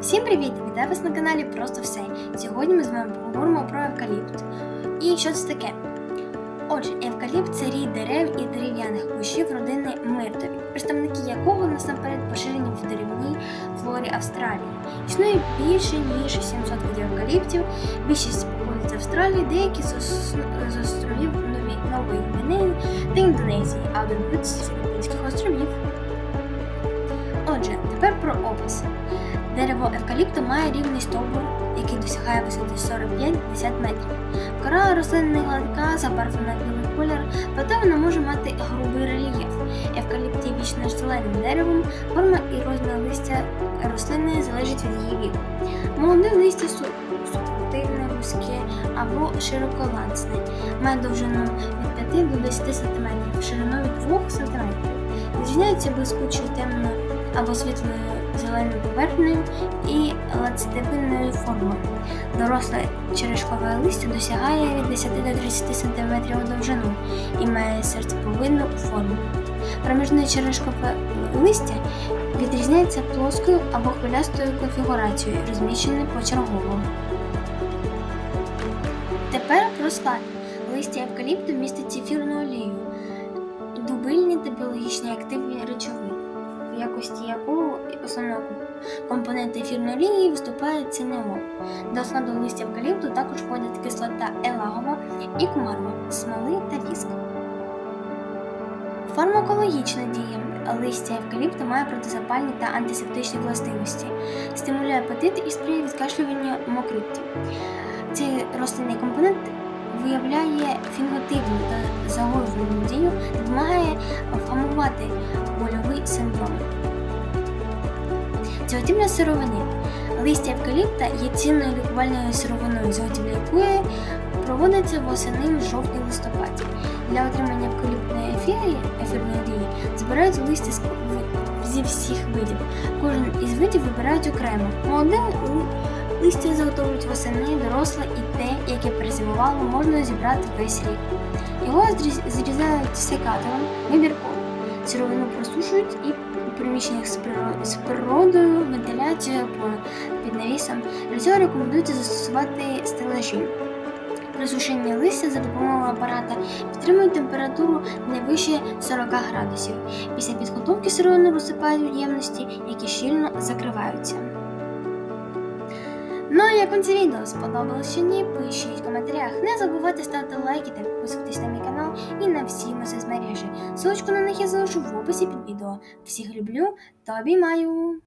Всім привіт! Вітаю вас на каналі Просто все. Сьогодні ми з вами поговоримо про евкаліпт. І що це таке? Отже, евкаліпт це рід дерев і дерев'яних кущів родини миртові, представники якого насамперед поширені в деревній флорі Австралії. Існує більше ніж 700 видів евкаліптів, більшість походить Австралії, деякі з, островів Нової Гвінеї та Індонезії, а один з Філіппінських островів. Отже, тепер про опис. Дерево евкаліпту має рівний стовбур, який досягає висоти 45-50 метрів. Кора рослини не гладка, забарвлена білий колір, проте вона може мати грубий рельєф. Евкаліпт є вічно зеленим деревом, форма і розмір листя рослини залежить від її віку. Молоде листя су- вузьке або широколанцне, має довжину від 5 до 10 см, ширину від 2 см. Відрізняється блискучою темною або світлою зеленою поверхнею і лацетивною формою. Доросле черешкове листя досягає від 10 до 30 см у довжину і має серцеповидну форму. Проміжне черешкове листя відрізняється плоскою або хвилястою конфігурацією, розміщеною почергово. Тепер про склад. Листя евкаліпту містить ефірну олію, дубильні та біологічні активні речовини, якості якого основного компонента ефірної олії виступає ЦНО. До складу листя евкаліпту також входять кислота елагова і кумарова, смоли та віск. Фармакологічна дія. Листя евкаліпту має протизапальні та антисептичні властивості, стимулює апетит і сприяє відкашлюванню мокриття. Цей рослинний компонент виявляє фінготивну та загоювальну дію, допомагає вгамувати больовий синдром. Заготівля сировини. Листя евкаліпта є цінною лікувальною сировиною, заготівля якої проводиться восени в жовтні листопаді. Для отримання евкаліптної ефірі, ефірної олії збирають листя зі всіх видів. Кожен із видів вибирають окремо. Молоде листя заготовлюють восени, доросле і те, яке перезимувало, можна зібрати весь рік. Його зрізають секатором вибірково. Сировину просушують і у приміщеннях з природою, вентиляцією по під навісом. Для цього рекомендується застосувати стелажі. При сушенні листя за допомогою апарата підтримують температуру не вище 40 градусів. Після підготовки сировини розсипають у ємності, які щільно закриваються. Ну а як вам це відео сподобалось чи ні, пишіть в коментарях. Не забувайте ставити лайки та підписуватись на мій канал і на всі мої соцмережі. Ссылочку на них я залишу в описі під відео. Всіх люблю та обіймаю!